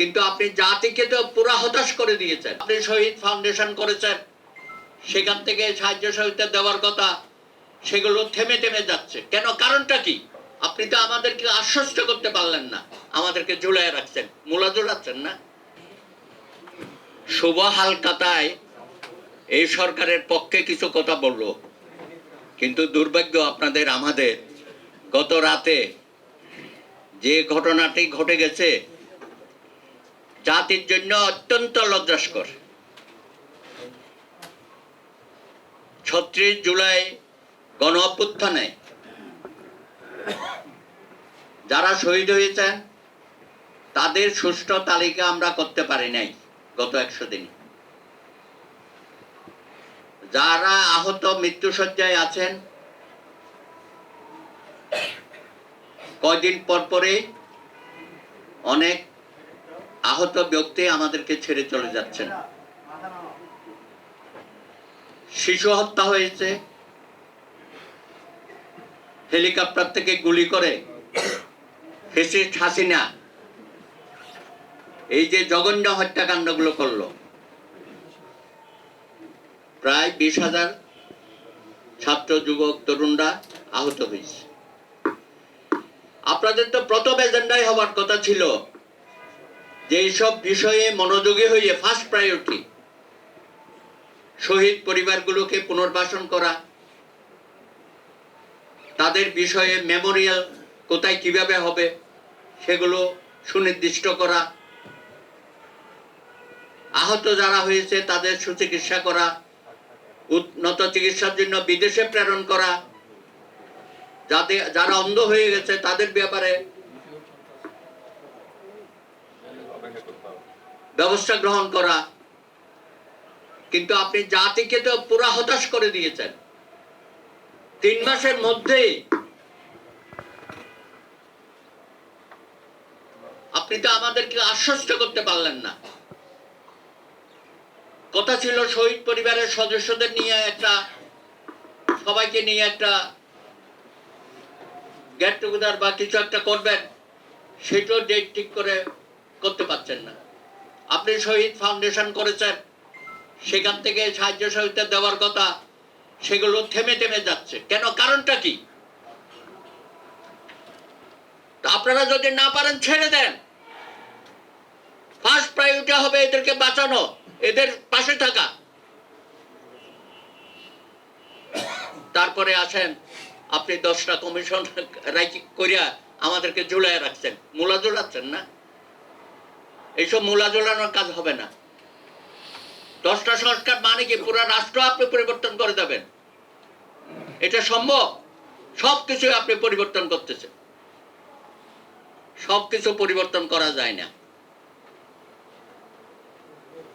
কিন্তু আপনি জাতিকে তো পুরা হতাশ করে দিয়েছেন। আপনি শহীদ ফাউন্ডেশন করেছেন। সেখান থেকে সাহায্য সহযোগিতা দেওয়ার কথা সেগুলো থেমে থেমে যাচ্ছে। কেন? কারণটা কি? আপনি তো আমাদেরকে আশ্বস্ত করতে পারলেন না। আমাদেরকে ঝুলাই রাখছেন। মূলা ঝুলাচ্ছেন না? শুভ হালকাতায় এই সরকারের পক্ষে কিছু কথা বলল। কিন্তু দুর্ভাগ্য আপনাদের, আমাদের গত রাতে যে ঘটনাটি ঘটে গেছে জাতির জন্য অত্যন্ত লজ্জাস্কর। ছত্রিশ জুলাই গণ অভ্যুত্থানে যারা শহীদ হয়েছেন, তাদের সুষ্ঠু তালিকা আমরা করতে পারি নাই গত একশো দিন। যারা আহত মৃত্যুসজ্জায় আছেন, কয়দিন পর পরে অনেক আহত ব্যক্তি আমাদেরকে ছেড়ে চলে যাচ্ছেন। শিশু হত্যা হয়েছে। হেলিকপ্টার থেকে গুলি করে ফেসিস্ট হাসিনা এই যে জঘন্য হত্যাকাণ্ডগুলো করল, প্রায় বিশ হাজার ছাত্র, যুবক, তরুণরা আহত হয়েছে। আপনাদের তো প্রথম এজেন্ডাই হওয়ার কথা ছিল। যে এইসব বিষয়ে মনোযোগী হয়ে ফার্স্ট প্রায়োরিটি শহীদ পরিবারগুলোকে পুনর্বাসন করা, তাদের বিষয়ে মেমোরিয়াল কোথায় কীভাবে হবে, সেগুলো সুনির্দিষ্ট করা, আহত যারা হয়েছে তাদের সুচিকিৎসা করা, উন্নত চিকিৎসার জন্য বিদেশে প্রেরণ করা, যাতে যারা অন্ধ হয়ে গেছে তাদের ব্যাপারে ব্যবস্থা গ্রহণ করা। কিন্তু আপনি জাতিকে তো পুরা হতাশ করে দিয়েছেন। তিন মাসের মধ্যে আপনি তো আমাদেরকে আশ্বস্ত করতে পারলেন না। কথা ছিল শহীদ পরিবারের সদস্যদের নিয়ে একটা, সবাইকে নিয়ে একটা গেট টুগেদার বা কিছু একটা করবেন, সেটাও ডেট ঠিক করে করতে পারছেন না। আপনি শহীদ ফাউন্ডেশন করেছেন, সেখান থেকে সাহায্য সহযোগিতা দেওয়ার কথা, সেগুলো থেমে থেমে যাচ্ছে। কেন? কারণটা কি? আপনারা যদি না পারেন, ছেড়ে দেন। ফার্স্ট প্রায়োরিটি হবে এদেরকে বাঁচানো, এদের পাশে থাকা। তারপরে আসেন, আপনি দশটা কমিশন করিয়া আমাদেরকে ঝুলাই রাখছেন। মূলা ঝুলাচ্ছেন না? এইসব মূলা জ্বলানোর কাজ হবে না। দশটা সংস্কার মানে কি? পুরো রাষ্ট্র আপনি পরিবর্তন করে দেবেন। এটা সম্ভব? সব কিছু আপনি পরিবর্তন করতেছেন। সব কিছু পরিবর্তন করা যায় না।